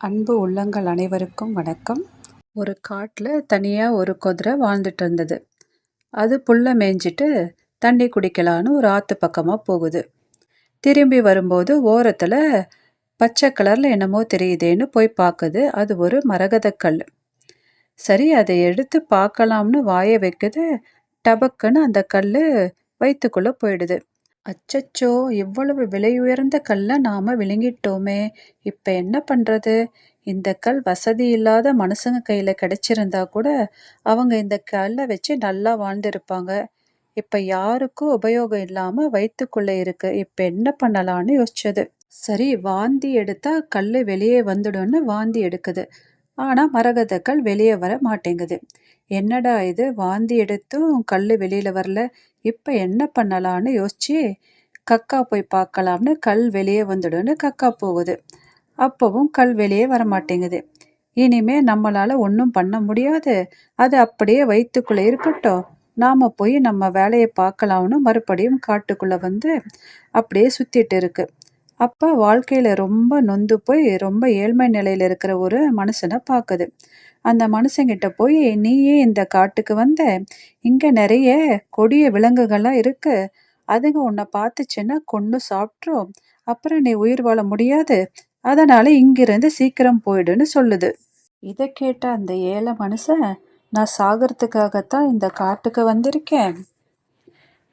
அன்பு உள்ளங்கள் அனைவருக்கும் வணக்கம். ஒரு காட்டில் தனியாக ஒரு குதிரை வாழ்ந்துட்டு இருந்தது. அது புல்லை மேய்ஞ்சிட்டு தண்ணி குடிக்கலான்னு ஒரு ஆற்று பக்கமாக போகுது. திரும்பி வரும்போது ஓரத்தில் பச்சை கலரில் என்னமோ தெரியுதேன்னு போய் பார்க்குது அது ஒரு மரகதக்கல். சரி அதை எடுத்து பார்க்கலாம்னு வாயை வைக்குது. டபக்குன்னு அந்த கல் வயிற்றுக்குள்ளே போயிடுது. அச்சச்சோ இவ்வளவு விலையுயர்ந்த கல்லை நாம் விழுங்கிட்டோமே இப்போ என்ன பண்ணுறது இந்த கல் வசதி இல்லாத மனுஷங்க கையில் கிடைச்சிருந்தா கூட அவங்க இந்த கல்லை வச்சு நல்லா வாழ்ந்திருப்பாங்க. இப்போ யாருக்கும் உபயோகம் இல்லாமல் வயிற்றுக்குள்ளே இருக்கு. இப்போ என்ன பண்ணலான்னு யோசிச்சது. சரி வாந்தி எடுத்தா கல் வெளியே வந்துடும்னு வாந்தி எடுக்குது. ஆனால் மரகதக்கள் வெளியே வர மாட்டேங்குது. என்னடா இது? வாந்தி எடுத்தும் கல் வெளியில் வரல. இப்போ என்ன பண்ணலான்னு யோசிச்சு கக்கா போய் பார்க்கலாம்னு கல் வெளியே வந்துடும்னு கக்கா போகுது. அப்போவும் கல் வெளியே வர மாட்டேங்குது. இனிமே நம்மளால் ஒன்றும் பண்ண முடியாது. அது அப்படியே வயிற்றுக்குள்ளே இருக்கட்டும். நாம் போய் நம்ம வேலையை பார்க்கலாம்னு மறுபடியும் காட்டுக்குள்ளே வந்து அப்படியே சுற்றிட்டு இருக்கு. அப்போ வாழ்க்கையில் ரொம்ப நொந்து போய் ரொம்ப ஏழ்மை நிலையில் இருக்கிற ஒரு மனுஷனை பார்க்குது அந்த மனுஷங்கிட்ட போய் நீயே இந்த காட்டுக்கு வந்த இங்கே நிறைய கொடிய விலங்குகள்லாம் இருக்கு. அதுங்க உன்னை பார்த்துச்சுன்னா கொண்டு சாப்பிட்ரும். அப்புறம் நீ உயிர் வாழ முடியாது. அதனால இங்கிருந்து சீக்கிரம் போயிடுன்னு சொல்லுது. இதை கேட்ட அந்த ஏழை மனுஷன் நான் சாகிறதுக்காகத்தான் இந்த காட்டுக்கு வந்திருக்கேன்.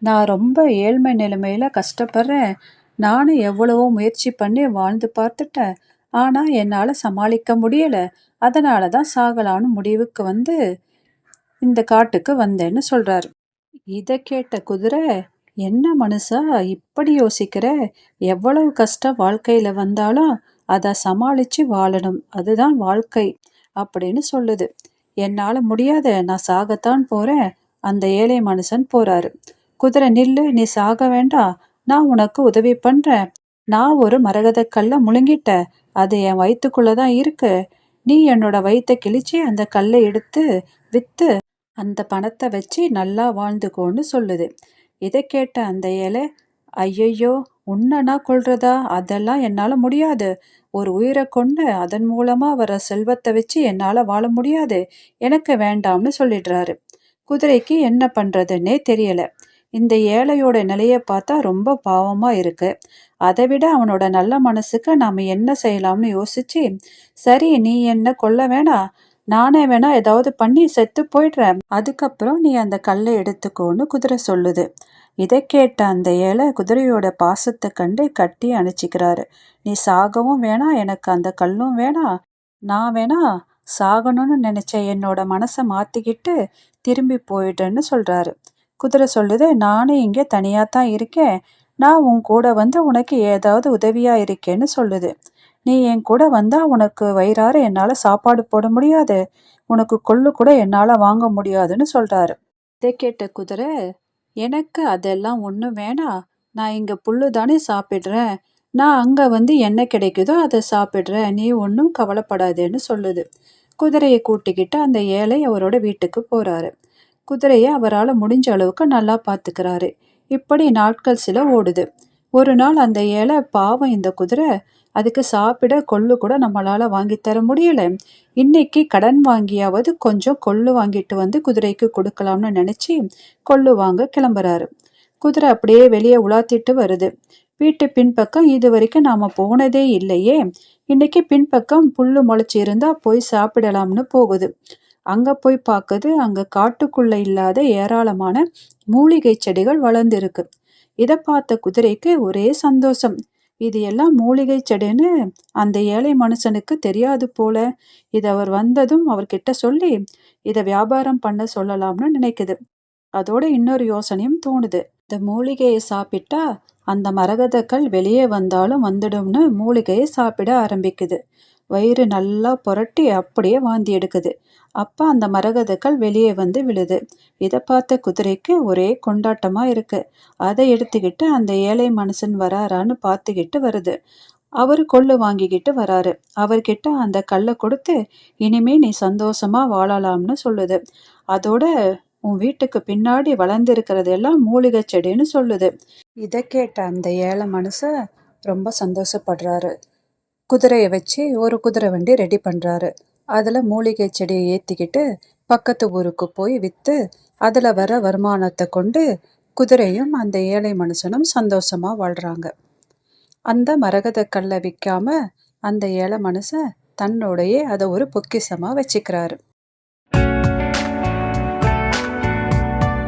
நான் ரொம்ப ஏழ்மை நிலைமையில கஷ்டப்படுறேன். நானும் எவ்வளவோ முயற்சி பண்ணி வாழ்ந்து பார்த்துட்டேன். ஆனால் என்னால் சமாளிக்க முடியலை. அதனால தான் சாகலான்னு முடிவுக்கு வந்து இந்த காட்டுக்கு வந்தேன்னு சொல்கிறார் இதை கேட்ட குதிரை என்ன மனுஷா இப்படி யோசிக்கிற? எவ்வளவு கஷ்டம் வாழ்க்கையில் வந்தாலும் அதை சமாளித்து வாழணும். அதுதான் வாழ்க்கை அப்படின்னு சொல்லுது. என்னால் முடியாத நான் சாகத்தான் போகிறேன் அந்த ஏழை மனுஷன் போகிறாரு குதிரை நில்லு நீ சாக வேண்டாம். நான் உனக்கு உதவி பண்ணுறேன் நான் ஒரு மரகதக்கல்லை முழுங்கிட்ட. அது என் வயிற்றுக்குள்ளே தான் இருக்கு. நீ என்னோட வயிற்றை கிழிச்சு அந்த கல்லை எடுத்து விற்று அந்த பணத்தை வச்சு நல்லா வாழ்ந்துக்கோன்னு சொல்லுது. இதை கேட்ட அந்த ஏழை ஐயையோ உன்னனா கொள்றதா அதெல்லாம் என்னால் முடியாது. ஒரு உயிரை கொண்டு அதன் மூலமாக வர செல்வத்தை வச்சு என்னால் வாழ முடியாது. எனக்கு வேண்டாம்னு சொல்லிடுறாரு. குதிரைக்கு என்ன பண்ணுறதுன்னே தெரியலை. இந்த ஏழையோட நிலையை பார்த்தா ரொம்ப பாவமாக இருக்கு. அதை விட அவனோட நல்ல மனசுக்கு நாம் என்ன செய்யலாம்னு யோசிச்சு சரி நீ என்ன கொல்ல வேணாம் நானே வேணா ஏதாவது பண்ணி செத்து போயிடுறேன். அதுக்கப்புறம் நீ அந்த கல்லை எடுத்துக்கோன்னு குதிரை சொல்லுது. இதை கேட்ட அந்த ஏழை குதிரையோட பாசத்தை கண்டு கட்டி அணைச்சிக்கிறாரு. நீ சாகவும் வேணாம் எனக்கு அந்த கல்லும் வேணாம் நான் வேணா சாகணும்னு நினச்ச என்னோட மனசை மாற்றிக்கிட்டு திரும்பி போயிடுறேன்னு சொல்கிறாரு குதிரை சொல்லுது நானும் இங்கே தனியாக தான் இருக்கேன். நான் உன் கூட வந்து உனக்கு ஏதாவது உதவியாக இருக்கேன்னு சொல்லுது. நீ என் கூட வந்தால் உனக்கு வயிறார என்னால் சாப்பாடு போட முடியாது. உனக்கு கொள்ளு கூட என்னால் வாங்க முடியாதுன்னு சொல்கிறாரு இதை கேட்ட குதிரை எனக்கு அதெல்லாம் ஒன்றும் வேணாம் நான் இங்கே புல்லு தானே சாப்பிட்றேன். நான் அங்கே வந்து என்ன கிடைக்குதோ அதை சாப்பிட்றேன். நீ ஒன்றும் கவலைப்படாதேன்னு சொல்லுது. குதிரையை கூட்டிக்கிட்டு அந்த ஏழை அவரோட வீட்டுக்கு போகிறாரு குதிரையை அவரால் முடிஞ்ச அளவுக்கு நல்லா பார்த்துக்கிறாரு. இப்படி நாட்கள் சில ஓடுது. ஒரு நாள் அந்த ஏழை பாவம் இந்த குதிரை அதுக்கு சாப்பிட கொள்ளு கூட நம்மளால் வாங்கித்தர முடியல. இன்னைக்கு கடன் வாங்கியாவது கொஞ்சம் கொள்ளு வாங்கிட்டு வந்து குதிரைக்கு கொடுக்கலாம்னு நினச்சி கொள்ளு வாங்க கிளம்புறாரு. குதிரை அப்படியே வெளியே உலாத்திட்டு வருது. வீட்டு பின்பக்கம் இது வரைக்கும் நாம் போனதே இல்லையே. இன்னைக்கு பின்பக்கம் புல்லு முளைச்சி இருந்தா போய் சாப்பிடலாம்னு போகுது. அங்கே போய் பார்க்குது அங்கே காட்டுக்குள்ளே இல்லாத ஏராளமான மூலிகை செடிகள் வளர்ந்துருக்கு. இதை பார்த்த குதிரைக்கு ஒரே சந்தோஷம். இது எல்லாம் மூலிகை செடின்னு அந்த ஏழை மனுஷனுக்கு தெரியாது போல. இது அவர் வந்ததும் அவர்கிட்ட சொல்லி இதை வியாபாரம் பண்ண சொல்லலாம்னு நினைக்குது. அதோட இன்னொரு யோசனையும் தோணுது. இந்த மூலிகையை சாப்பிட்டா அந்த மரகதக்கள் வெளியே வந்தாலும் வந்துடும்னு மூலிகையை சாப்பிட ஆரம்பிக்குது. வயிறு நல்லா புரட்டி அப்படியே வாந்தி எடுக்குது. அப்போ அந்த மரகதக்கள் வெளியே வந்து விழுது. இதை பார்த்த குதிரைக்கு ஒரே கொண்டாட்டமாக இருக்கு. அதை எடுத்துக்கிட்டு அந்த ஏழை மனுஷன் வராரான்னு பார்த்துக்கிட்டு வருது. அவர் கொள்ளு வாங்கிக்கிட்டு வராரு. அவர்கிட்ட அந்த கல்லை கொடுத்து இனிமே நீ சந்தோஷமா வாழலாம்னு சொல்லுது. அதோட உன் வீட்டுக்கு பின்னாடி வளர்ந்துருக்கிறது எல்லாம் மூலிகை செடின்னு சொல்லுது. இதை கேட்ட அந்த ஏழை மனுஷன் ரொம்ப சந்தோஷப்படுறாரு. குதிரையை வச்சு ஒரு குதிரை வண்டி ரெடி பண்ணுறாரு அதில் மூலிகை செடியை ஏற்றிக்கிட்டு பக்கத்து ஊருக்கு போய் விற்று அதில் வர வருமானத்தை கொண்டு குதிரையும் அந்த ஏழை மனுஷனும் சந்தோஷமாக வாழ்கிறாங்க அந்த மரகத கல்லை விற்காம அந்த ஏழை மனுஷன் தன்னோடையே அதை ஒரு பொக்கிஷமாக வச்சுக்கிறாரு.